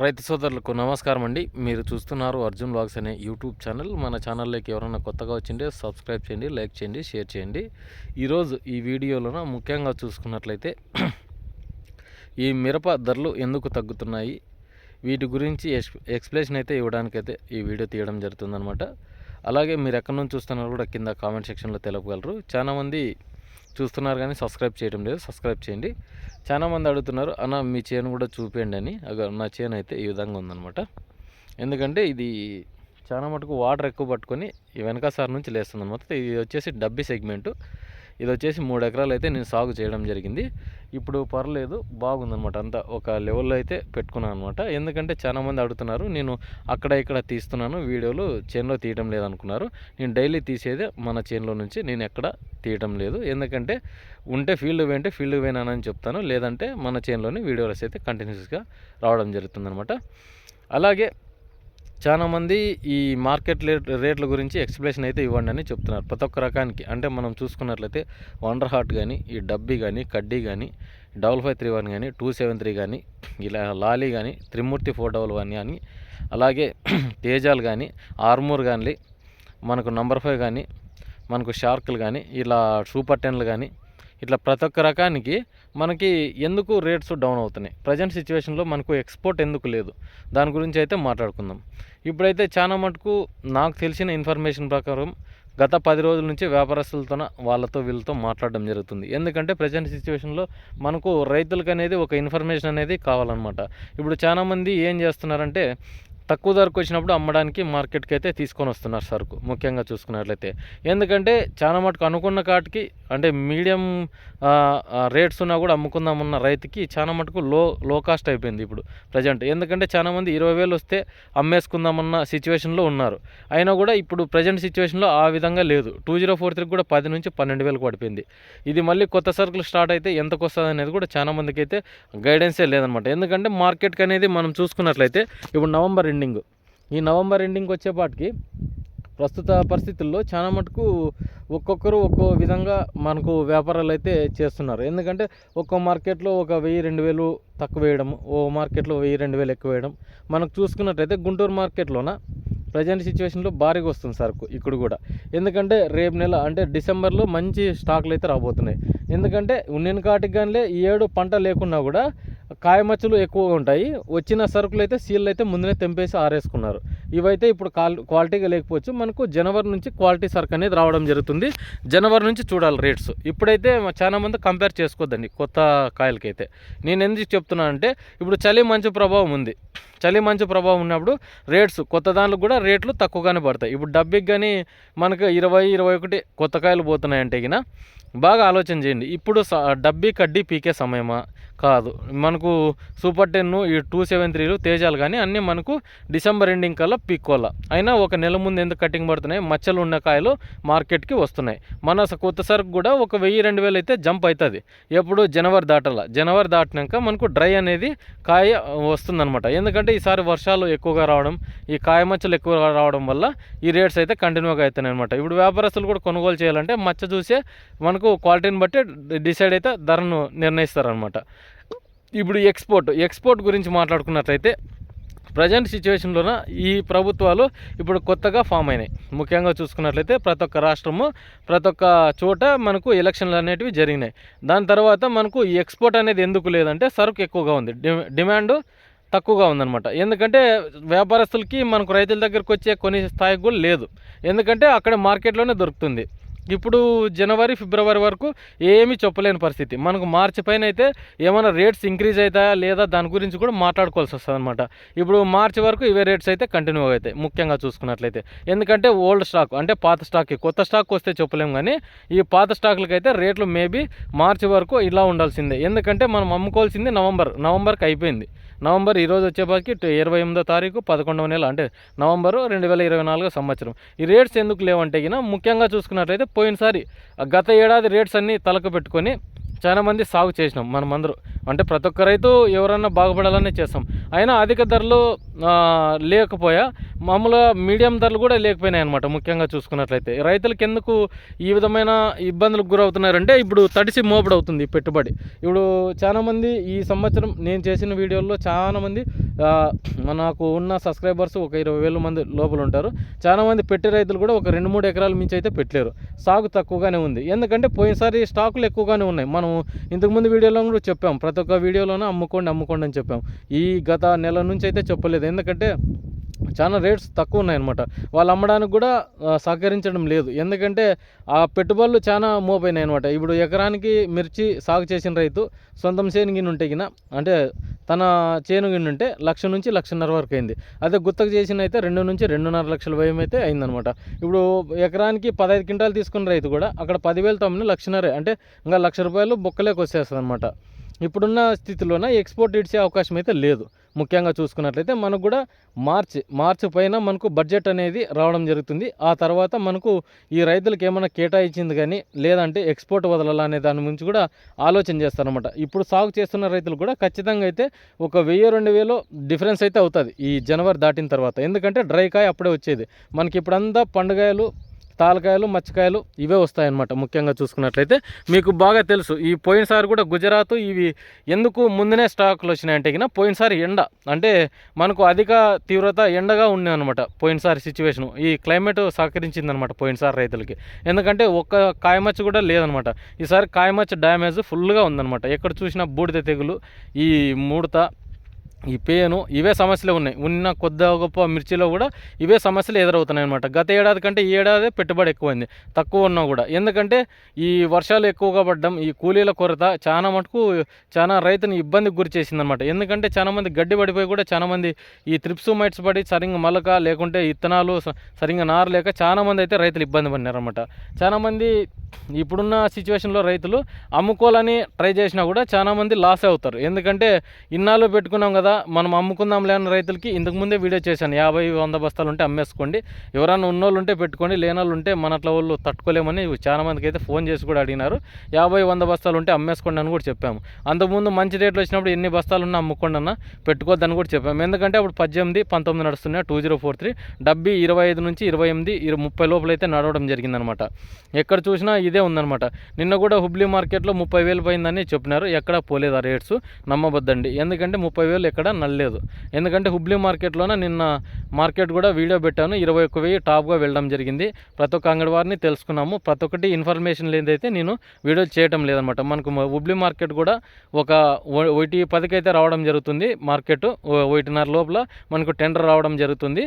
రైతు సోదరులకు నమస్కారం అండి మీరు చూస్తున్నారు అర్జున్ బ్లాగ్స్ అనే యూట్యూబ్ ఛానల్. మన ఛానల్లోకి ఎవరైనా కొత్తగా వచ్చింటే సబ్స్క్రైబ్ చేయండి లైక్ చేయండి షేర్ చేయండి. ఈరోజు ఈ వీడియోలోన ముఖ్యంగా చూసుకున్నట్లయితే ఈ మిరప ధరలు ఎందుకు తగ్గుతున్నాయి? వీటి గురించి ఎక్స్ప్లెనేషన్ అయితే ఇవ్వడానికైతే ఈ వీడియో తీయడం జరుగుతుందనమాట అలాగే మీరు ఎక్కడి నుంచి చూస్తున్నారు కూడా కింద కామెంట్ సెక్షన్లో తెలపగలరు. చాలామంది చూస్తున్నారు కానీ సబ్స్క్రైబ్ చేయడం లేదు. సబ్స్క్రైబ్ చేయండి. చాలామంది అడుగుతున్నారు అన్న మీ చేను కూడా చూపించండి అని. నా చేను అయితే ఈ విధంగా ఉందన్నమాట. ఎందుకంటే ఇది చాలా మటుకు వాటర్ ఎక్కువ పట్టుకొని ఈ వెనక సార్ నుంచి లేస్తుంది అనమాట ఇది వచ్చేసి డబ్బి సెగ్మెంటు. ఇది వచ్చేసి మూడు ఎకరాలు అయితే నేను సాగు చేయడం జరిగింది. ఇప్పుడు పర్లేదు బాగుందనమాట అంతా ఒక లెవెల్లో అయితే పెట్టుకున్నాను అనమాట ఎందుకంటే చాలామంది అడుగుతున్నారు నేను అక్కడ ఇక్కడ తీస్తున్నాను వీడియోలు చేనులో తీయడం లేదనుకున్నారు. నేను డైలీ తీసేదే మన చేనులో నుంచి నేను ఎక్కడ తీయడం లేదు. ఎందుకంటే ఉంటే ఫీల్డ్ పోయింటే ఫీల్డ్ పోయినానని చెప్తాను లేదంటే మన చేనులోని వీడియోస్ అయితే కంటిన్యూస్గా రావడం జరుగుతుందనమాట అలాగే చాలామంది ఈ మార్కెట్ రేట్ రేట్ల గురించి ఎక్స్ప్లెనేషన్ అయితే ఇవ్వండి అని చెప్తున్నారు. ప్రతి ఒక్క రకానికి. అంటే మనం చూసుకున్నట్లయితే వండర్ హార్ట్ కానీ ఈ డబ్బీ కానీ కడ్డీ కానీ డబల్ ఫైవ్ త్రీ వన్ కానీ టూ సెవెన్ త్రీ కానీ ఇలా లాలీ కానీ త్రిమూర్తి ఫోర్ డబల్ వన్ కానీ అలాగే తేజాలు కానీ ఆర్మూర్ కానీ మనకు నంబర్ ఫైవ్ కానీ మనకు షార్కులు కానీ ఇలా సూపర్ టెన్లు కానీ ఇట్లా ప్రతి ఒక్క రకానికి మనకి ఎందుకు రేట్స్ డౌన్ అవుతున్నాయి? ప్రజెంట్ సిచ్యువేషన్లో మనకు ఎక్స్పోర్ట్ ఎందుకు లేదు? దాని గురించి అయితే మాట్లాడుకుందాం. ఇప్పుడైతే చాలా మటుకు నాకు తెలిసిన ఇన్ఫర్మేషన్ ప్రకారం గత పది రోజుల నుంచి వ్యాపారస్తులతో వాళ్ళతో వీళ్ళతో మాట్లాడడం జరుగుతుంది. ఎందుకంటే ప్రజెంట్ సిచ్యువేషన్లో మనకు రైతులకు అనేది ఒక ఇన్ఫర్మేషన్ అనేది కావాలన్నమాట. ఇప్పుడు చాలామంది ఏం చేస్తున్నారంటే తక్కువ ధరకు వచ్చినప్పుడు అమ్మడానికి మార్కెట్కి అయితే తీసుకొని వస్తున్నారు సరుకు ముఖ్యంగా చూసుకున్నట్లయితే. ఎందుకంటే చాలా మటుకు అనుకున్న కాటికి అంటే మీడియం రేట్స్ ఉన్నా కూడా అమ్ముకుందామన్న రైతుకి చాలా మటుకు లో లో కాస్ట్ అయిపోయింది ఇప్పుడు ప్రజెంట్. ఎందుకంటే చాలామంది ఇరవై వేలు వస్తే అమ్మేసుకుందామన్న సిచ్యువేషన్లో ఉన్నారు. అయినా కూడా ఇప్పుడు ప్రజెంట్ సిచ్యువేషన్లో ఆ విధంగా లేదు. టూ జీరో ఫోర్ త్రీకి కూడా పది నుంచి పన్నెండు వేలకు పడిపోయింది. ఇది మళ్ళీ కొత్త సరుకులు స్టార్ట్ అయితే ఎంతకు వస్తుంది అనేది కూడా చాలా మందికి అయితే గైడెన్సే లేదనమాట ఎందుకంటే మార్కెట్కి అనేది మనం చూసుకున్నట్లయితే ఇప్పుడు నవంబర్ ఎండింగ్ ఈ నవంబర్ ఎండింగ్ వచ్చేపాటికి ప్రస్తుత పరిస్థితుల్లో చాలా మటుకు ఒక్కొక్కరు ఒక్కో విధంగా మనకు వ్యాపారాలు అయితే చేస్తున్నారు. ఎందుకంటే ఒక్కో మార్కెట్లో ఒక వెయ్యి రెండు వేలు తక్కువ వేయడం ఓ మార్కెట్లో వెయ్యి రెండు వేలు ఎక్కువ వేయడం. మనకు చూసుకున్నట్టయితే గుంటూరు మార్కెట్లోన ప్రజెంట్ సిచ్యువేషన్లో భారీగా వస్తుంది సరుకు ఇక్కడ కూడా. ఎందుకంటే రేపు నెల అంటే డిసెంబర్లో మంచి స్టాక్లు అయితే రాబోతున్నాయి. ఎందుకంటే ఉన్నిన కాటికి కానీ ఈ ఏడు పంట లేకున్నా కూడా కాయమచ్చలు ఎక్కువగా ఉంటాయి. వచ్చిన సరుకులు అయితే సీల్ అయితే ముందునే తెంపేసి ఆరేసుకున్నారు. ఇవైతే ఇప్పుడు క్వాలిటీగా లేకపోవచ్చు. మనకు జనవరి నుంచి క్వాలిటీ సరుకు అనేది రావడం జరుగుతుంది. జనవరి నుంచి చూడాలి రేట్స్. ఇప్పుడైతే చాలామంది కంపేర్ చేసుకోవద్దండి కొత్త కాయలకైతే. నేను ఎందుకు చెప్తున్నానంటే ఇప్పుడు చలి మంచు ప్రభావం ఉంది. చలి మంచు ప్రభావం ఉన్నప్పుడు రేట్స్ కొత్త దాంట్లో కూడా రేట్లు తక్కువగానే పడతాయి. ఇప్పుడు డబ్బికి కానీ మనకు ఇరవై ఇరవై ఒకటి కొత్త కాయలు పోతున్నాయంటే గిన బాగా ఆలోచన చేయండి. ఇప్పుడు డబ్బీ కడ్డీ పీకే సమయమా? కాదు. మనకు సూపర్ టెన్ ఈ టూ సెవెన్ త్రీలు తేజాలు కానీ అన్నీ మనకు డిసెంబర్ ఎండింగ్ కల్లా పీక్కోవాల అయినా ఒక నెల ముందు ఎందుకు కటింగ్ పడుతున్నాయి? మచ్చలు ఉన్న కాయలు మార్కెట్కి వస్తున్నాయి. మన కొత్త సరుకు కూడా ఒక వెయ్యి రెండు వేలు అయితే జంప్ అవుతుంది ఎప్పుడు జనవరి దాటాల. జనవరి దాటినాక మనకు డ్రై అనేది కాయ వస్తుందన్నమాట. ఎందుకంటే ఈసారి వర్షాలు ఎక్కువగా రావడం ఈ కాయ మచ్చలు ఎక్కువగా రావడం వల్ల ఈ రేట్స్ అయితే కంటిన్యూగా అవుతున్నాయి అనమాట ఇప్పుడు వ్యాపారస్తులు కూడా కొనుగోలు చేయాలంటే మచ్చ చూసే మనకు క్వాలిటీని బట్టి డిసైడ్ అయితే ధరను నిర్ణయిస్తారనమాట ఇప్పుడు ఎక్స్పోర్ట్ ఎక్స్పోర్ట్ గురించి మాట్లాడుకున్నట్లయితే ప్రజెంట్ సిచ్యువేషన్లోన ఈ ప్రభుత్వాలు ఇప్పుడు కొత్తగా ఫామ్ అయినాయి. ముఖ్యంగా చూసుకున్నట్లయితే ప్రతి ఒక్క రాష్ట్రము ప్రతి ఒక్క చోట మనకు ఎలక్షన్లు అనేటివి జరిగినాయి. దాని తర్వాత మనకు ఈ ఎక్స్పోర్ట్ అనేది ఎందుకు లేదంటే సరుకు ఎక్కువగా ఉంది. డిమాండ్ తక్కువగా ఉందన్నమాట. ఎందుకంటే వ్యాపారస్తులకి మనకు రైతుల దగ్గరకు వచ్చే కొన్ని స్థాయికి కూడా లేదు. ఎందుకంటే అక్కడ మార్కెట్లోనే దొరుకుతుంది. ఇప్పుడు జనవరి ఫిబ్రవరి వరకు ఏమీ చెప్పలేని పరిస్థితి. మనకు మార్చి పైన అయితే ఏమైనా రేట్స్ ఇంక్రీజ్ అవుతాయా లేదా దాని గురించి కూడా మాట్లాడుకోవాల్సి వస్తుంది అనమాట ఇప్పుడు మార్చి వరకు ఇవే రేట్స్ అయితే కంటిన్యూ అవుతాయి ముఖ్యంగా చూసుకున్నట్లయితే. ఎందుకంటే ఓల్డ్ స్టాక్ అంటే పాత స్టాక్కి కొత్త స్టాక్ వస్తే చెప్పలేము కానీ ఈ పాత స్టాక్లకి అయితే రేట్లు మేబీ మార్చి వరకు ఇలా ఉండాల్సిందే. ఎందుకంటే మనం అమ్ముకోవాల్సింది నవంబర్. నవంబర్కి అయిపోయింది. నవంబర్ ఈరోజు వచ్చేపాటికి ఇరవై ఎనిమిదో తారీఖు పదకొండవ నెల అంటే నవంబరు రెండు వేల ఇరవై నాలుగో సంవత్సరం. ఈ రేట్స్ ఎందుకు లేవంటే ముఖ్యంగా చూసుకున్నట్లయితే పోయినసారి గత ఏడాది రేట్స్ అన్నీ తలకు పెట్టుకొని చాలామంది సాగు చేసినాం మనం అందరూ అంటే ప్రతి ఒక్క రైతు ఎవరన్నా బాగుపడాలనే చేస్తాం. అయినా అధిక ధరలు లేకపోయా మామూలుగా మీడియం ధరలు కూడా లేకపోయినాయి అనమాట ముఖ్యంగా చూసుకున్నట్లయితే. రైతులకు ఎందుకు ఈ విధమైన ఇబ్బందులకు గురవుతున్నారంటే ఇప్పుడు తడిసి మోపడు అవుతుంది పెట్టుబడి. ఇప్పుడు చాలామంది ఈ సంవత్సరం నేను చేసిన వీడియోల్లో చాలామంది నాకు ఉన్న సబ్స్క్రైబర్స్ ఒక ఇరవై వేల మంది లోపల ఉంటారు. చాలా మంది పెట్టే రైతులు కూడా ఒక రెండు మూడు ఎకరాల మించి అయితే పెట్టలేరు. సాగు తక్కువగానే ఉంది. ఎందుకంటే పోయినసారి స్టాకులు ఎక్కువగానే ఉన్నాయి. మనం ఇంతకుముందు వీడియోలో కూడా చెప్పాం ప్రతి ఒక్క వీడియోలోనూ అమ్ముకోండి అమ్ముకోండి అని చెప్పాం. ఈ గత నెల నుంచి అయితే చెప్పలేదు. ఎందుకంటే చాలా రేట్స్ తక్కువ ఉన్నాయన్నమాట వాళ్ళు అమ్మడానికి కూడా సహకరించడం లేదు. ఎందుకంటే ఆ పెట్టుబడులు చాలా మోపోయినాయి అనమాట ఇప్పుడు ఎకరానికి మిర్చి సాగు చేసిన రైతు సొంతం చేను గిన్నె ఉంటే గిన అంటే తన చేను గిన్నె ఉంటే లక్ష నుంచి లక్షన్నర వరకు అయింది. అదే గుత్తకు చేసిన అయితే రెండు నుంచి రెండున్నర లక్షల వ్యయం అయితే అయిందనమాట ఇప్పుడు ఎకరానికి పదహైదు క్వింటాలు తీసుకున్న రైతు కూడా అక్కడ పదివేలు తమ్మిన లక్షన్నరే అంటే ఇంకా లక్ష రూపాయలు బొక్కలేకి వచ్చేస్తుంది అనమాట ఇప్పుడున్న స్థితిలోన ఎక్స్పోర్ట్ ఇడ్చే అవకాశం అయితే లేదు. ముఖ్యంగా చూసుకున్నట్లయితే మనకు కూడా మార్చి మార్చి పైన మనకు బడ్జెట్ అనేది రావడం జరుగుతుంది. ఆ తర్వాత మనకు ఈ రైతులకు ఏమైనా కేటాయించింది కానీ లేదంటే ఎక్స్పోర్ట్ వదలాలా అనే దాని గురించి కూడా ఆలోచన చేస్తారనమాట ఇప్పుడు సాగు చేస్తున్న రైతులు కూడా ఖచ్చితంగా అయితే ఒక వెయ్యి రెండు వేలు డిఫరెన్స్ అయితే అవుతుంది ఈ జనవరి దాటిన తర్వాత. ఎందుకంటే డ్రై కాయ అప్పుడే వచ్చేది. మనకి ఇప్పుడంతా పండుగాయలు తాలకాయలు మచ్చకాయలు ఇవే వస్తాయన్నమాట ముఖ్యంగా చూసుకున్నట్లయితే. మీకు బాగా తెలుసు ఈ పోయినసారి కూడా గుజరాత్ ఇవి ఎందుకు ముందునే స్టాకులు వచ్చినాయంటే కింద పోయినసారి ఎండ అంటే మనకు అధిక తీవ్రత ఎండగా ఉన్నాయి అనమాట పోయినసారి సిచ్యువేషను. ఈ క్లైమేట్ సహకరించిందనమాట పోయినసారి రైతులకి. ఎందుకంటే ఒక్క కాయమచ్చ కూడా లేదనమాట ఈసారి కాయమచ్చ డ్యామేజ్ ఫుల్గా ఉందన్నమాట. ఎక్కడ చూసినా బూడిద తెగులు ఈ ముడత ఈ పేను ఇవే సమస్యలు ఉన్నాయి. ఉన్న కొద్ది గొప్ప మిర్చిలో కూడా ఇవే సమస్యలు ఎదురవుతున్నాయి అనమాట గత ఏడాది కంటే ఈ ఏడాది పెట్టుబడి ఎక్కువైంది. తక్కువ ఉన్నా కూడా. ఎందుకంటే ఈ వర్షాలు ఎక్కువగా పడ్డం ఈ కూలీల కొరత చాలా మటుకు చాలా రైతుని ఇబ్బందికి గురి చేసిందనమాట ఎందుకంటే చాలా మంది గడ్డి పడిపోయి కూడా చాలా మంది ఈ త్రిప్స్ మైట్స్ పడి సరిగ్గా మలక లేకుంటే ఇత్తనాలు సరిగ్గా నారు లేక చాలా మంది అయితే రైతులు ఇబ్బంది పడినారనమాట చాలా మంది ఇప్పుడున్న సిచ్యువేషన్లో రైతులు అమ్ముకోవాలని ట్రై చేసినా కూడా చాలా మంది లాస్ అవుతారు. ఎందుకంటే ఇన్నాళ్ళు పెట్టుకున్నాం కదా మనం అమ్ముకుందాం లేని రైతులకి ఇంతకు ముందే వీడియో చేశాను. యాభై వంద బస్తాలు ఉంటే అమ్మేసుకోండి. ఎవరైనా ఉన్నోళ్ళు ఉంటే పెట్టుకోండి లేనోళ్ళు ఉంటే మన అట్లా వాళ్ళు తట్టుకోలేమని చాలామందికి అయితే ఫోన్ చేసి కూడా అడిగినారు. యాభై వంద బస్తాలు ఉంటే అమ్మేసుకోండి అని కూడా చెప్పాము. అంతకుముందు మంచి రేట్లు వచ్చినప్పుడు ఎన్ని బస్తాలు ఉన్నా అమ్ముకోండి అన్న పెట్టుకోవద్దని కూడా చెప్పాము. ఎందుకంటే అప్పుడు పద్దెనిమిది పంతొమ్మిది నడుస్తున్నాయి టూ జీరో ఫోర్ త్రీ. డబ్బీ ఇరవై ఐదు నుంచి ఇరవై ఎనిమిది ఇరవై ముప్పై లోపల అయితే నడవడం జరిగిందనమాట. ఎక్కడ చూసినా ఇదే ఉందనమాట నిన్న కూడా హుబ్లీ మార్కెట్లో ముప్పై వేలు పోయిందని చెప్పినారు. ఎక్కడ పోలేదు ఆ రేట్స్. నమ్మబద్దండి. ఎందుకంటే ముప్పై వేలు ఎక్కడ నల్లలేదు ఎందుకంటే హుబ్లీ మార్కెట్లోనే నిన్న మార్కెట్ కూడా వీడియో పెట్టాను. ఇరవై ఒక్క వెయ్యి టాప్గా వెళ్ళడం జరిగింది. ప్రతి ఒక్క అంగడివారిని తెలుసుకున్నాము. ప్రతి ఒక్కటి ఇన్ఫర్మేషన్ లేదైతే నేను వీడియో చేయటం లేదనమాట మనకు హుబ్లీ మార్కెట్ కూడా ఒక ఒకటి పదికైతే రావడం జరుగుతుంది మార్కెట్. ఒకటిన్నర లోపల మనకు టెండర్ రావడం జరుగుతుంది.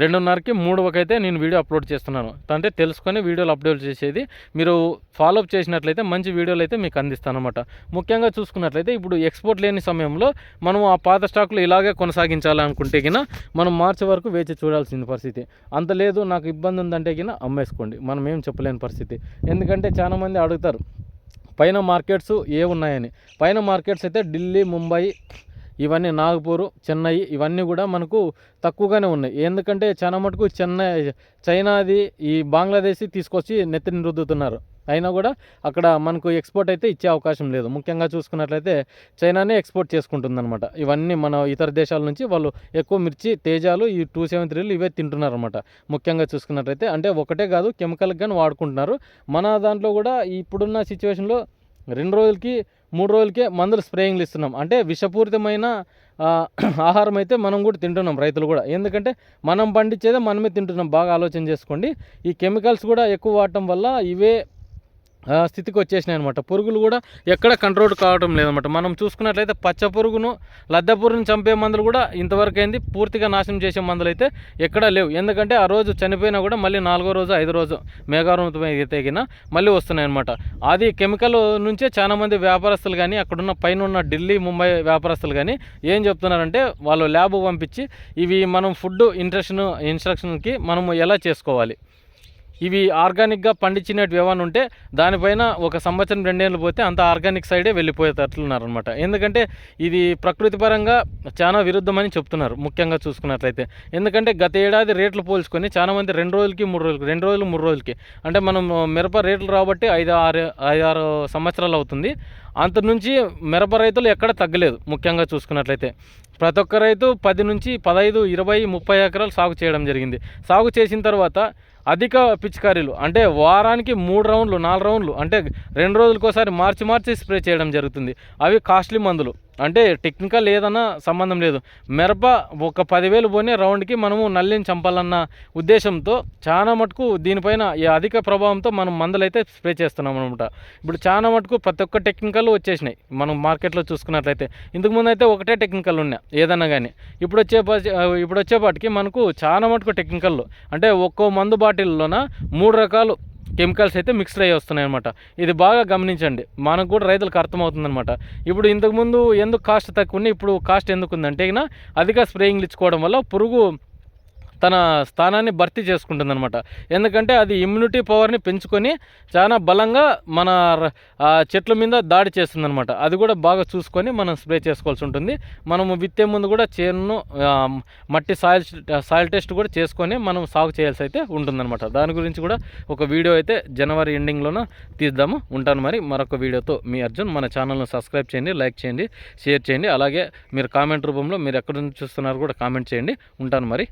రెండున్నరకి మూడువకైతే నేను వీడియో అప్లోడ్ చేస్తున్నాను. అంటే తెలుసుకొని వీడియోలు అప్లోడ్ చేసేది. మీరు ఫాలో అప్ చేసినట్లయితే మంచి వీడియోలు అయితే మీకు అందిస్తాను అనమాట ముఖ్యంగా చూసుకున్నట్లయితే ఇప్పుడు ఎక్స్పోర్ట్ లేని సమయంలో మనం ఆ పాత స్టాకులు ఇలాగే కొనసాగించాలనుకుంటే గిన మనం మార్చి వరకు వేచి చూడాల్సిన పరిస్థితి. అంత లేదు నాకు ఇబ్బంది ఉందంటే గిన అమ్మేసుకోండి. మనం ఏం చెప్పలేని పరిస్థితి. ఎందుకంటే చాలామంది అడుగుతారు పైన మార్కెట్స్ ఏ ఉన్నాయని. పైన మార్కెట్స్ అయితే ఢిల్లీ ముంబై ఇవన్నీ నాగపూర్ చెన్నై ఇవన్నీ కూడా మనకు తక్కువగానే ఉన్నాయి. ఎందుకంటే చాలా మటుకు చెన్నై చైనాది ఈ బంగ్లాదేశ్ తీసుకొచ్చి నెత్తిని రుద్దుతున్నారు అయినా కూడా అక్కడ మనకు ఎక్స్పోర్ట్ అయితే ఇచ్చే అవకాశం లేదు. ముఖ్యంగా చూసుకున్నట్లయితే చైనానే ఎక్స్పోర్ట్ చేసుకుంటుందన్నమాట. ఇవన్నీ మన ఇతర దేశాల నుంచి వాళ్ళు ఎక్కువ మిర్చి తేజాలు ఈ టూ సెవెన్ త్రీలు ఇవే తింటున్నారన్నమాట. ముఖ్యంగా చూసుకున్నట్లయితే అంటే ఒకటే కాదు కెమికల్కి కానీ వాడుకుంటున్నారు. మన దాంట్లో కూడా ఇప్పుడున్న సిచ్యువేషన్లో రెండు రోజులకి మూడు రోజులకే మందులు స్ప్రేయింగ్లు ఇస్తున్నాం. అంటే విషపూరితమైన ఆహారం అయితే మనం కూడా తింటున్నాం రైతులు కూడా. ఎందుకంటే మనం పండించేదే మనమే తింటున్నాం. బాగా ఆలోచన చేసుకోండి. ఈ కెమికల్స్ కూడా ఎక్కువ వాడటం వల్ల ఇవే స్థితికి వచ్చేసినాయి అనమాట పురుగులు కూడా ఎక్కడ కంట్రోల్ కావడం లేదనమాట మనం చూసుకున్నట్లయితే పచ్చ పురుగును లద్దె పురుగును చంపే మందులు కూడా ఇంతవరకు అయింది. పూర్తిగా నాశనం చేసే మందులు అయితే ఎక్కడా లేవు. ఎందుకంటే ఆ రోజు చనిపోయినా కూడా మళ్ళీ నాలుగో రోజు ఐదో రోజు మేఘారుతమై తెగిన మళ్ళీ వస్తున్నాయి అనమాట అది కెమికల్ నుంచే చాలామంది వ్యాపారస్తులు కానీ అక్కడున్న పైన ఉన్న ఢిల్లీ ముంబై వ్యాపారస్తులు కానీ ఏం చెప్తున్నారంటే వాళ్ళు ల్యాబ్ పంపించి ఇవి మనం ఫుడ్ ఇంట్రెక్షన్ ఇన్స్ట్రక్షన్కి మనము ఎలా చేసుకోవాలి? ఇవి ఆర్గానిక్గా పండించినట్టు ఏమైనా ఉంటే దానిపైన ఒక సంవత్సరం రెండేళ్ళు పోతే అంత ఆర్గానిక్ సైడే వెళ్ళిపోయేటట్లున్నారనమాట ఎందుకంటే ఇది ప్రకృతి పరంగా చాలా విరుద్ధమని చెప్తున్నారు ముఖ్యంగా చూసుకున్నట్లయితే. ఎందుకంటే గత ఏడాది రేట్లు పోల్చుకొని చాలా మంది రెండు రోజులకి మూడు రోజులకి రెండు రోజులు మూడు రోజులకి. అంటే మనం మిరప రేట్లు రాబట్టి ఐదు ఆరు ఐదు ఆరు సంవత్సరాలు అవుతుంది. అంత నుంచి మిరప రైతులు ఎక్కడ తగ్గలేదు ముఖ్యంగా చూసుకున్నట్లయితే. ప్రతి ఒక్క రైతు పది నుంచి పదహైదు ఇరవై ముప్పై ఎకరాలు సాగు చేయడం జరిగింది. సాగు చేసిన తర్వాత అధిక పిచికారీలు అంటే వారానికి మూడు రౌండ్లు నాలుగు రౌండ్లు అంటే రెండు రోజులకోసారి మార్చి మార్చి స్ప్రే చేయడం జరుగుతుంది. అవి కాస్ట్లీ మందులు. అంటే టెక్నికల్ ఏదన్నా సంబంధం లేదు. మిరప ఒక పదివేలు పోనీ రౌండ్కి మనము నల్లిని చంపాలన్న ఉద్దేశంతో చాలా మటుకు దీనిపైన ఈ అధిక ప్రభావంతో మనం మందులైతే స్ప్రే చేస్తున్నాం అనమాట ఇప్పుడు చాలా మటుకు ప్రతి ఒక్క టెక్నికల్ వచ్చేసినాయి. మనం మార్కెట్లో చూసుకున్నట్లయితే. ఇంతకుముందు అయితే ఒకటే టెక్నికల్ ఉన్నాయి ఏదన్నా కానీ ఇప్పుడు వచ్చే ఇప్పుడు వచ్చేపాటికి మనకు చాలా మటుకు టెక్నికల్ అంటే ఒక్కో మందు బాటిల్లోన మూడు రకాలు కెమికల్స్ అయితే మిక్స్డ్ అయ్యి వస్తున్నాయి అనమాట ఇది బాగా గమనించండి. మనకు కూడా రైతులకు అర్థమవుతుందన్నమాట. ఇప్పుడు ఇంతకుముందు ఎందుకు కాస్ట్ తక్కువ ఉంది ఇప్పుడు కాస్ట్ ఎందుకు ఉందంటే అధిక స్ప్రేయింగ్లు ఇచ్చుకోవడం వల్ల పురుగు తన స్థానాన్ని భర్తీ చేసుకుంటుంది అనమాట ఎందుకంటే అది ఇమ్యూనిటీ పవర్ని పెంచుకొని చాలా బలంగా మన చెట్ల మీద దాడి చేస్తుంది అనమాట అది కూడా బాగా చూసుకొని మనం స్ప్రే చేసుకోవాల్సి ఉంటుంది. మనము విత్తే ముందు కూడా చేను మట్టి సాయిల్ సాయిల్ టెస్ట్ కూడా చేసుకొని మనం సాగు చేయాల్సి అయితే ఉంటుందన్నమాట. దాని గురించి కూడా ఒక వీడియో అయితే జనవరి ఎండింగ్లోన తీద్దాము. ఉంటాను మరి. మరొక వీడియోతో మీ అర్జున్. మన ఛానల్ను సబ్స్క్రైబ్ చేయండి లైక్ చేయండి షేర్ చేయండి. అలాగే మీరు కామెంట్ రూపంలో మీరు ఎక్కడి నుంచి చూస్తున్నారు కూడా కామెంట్ చేయండి. ఉంటాను మరి.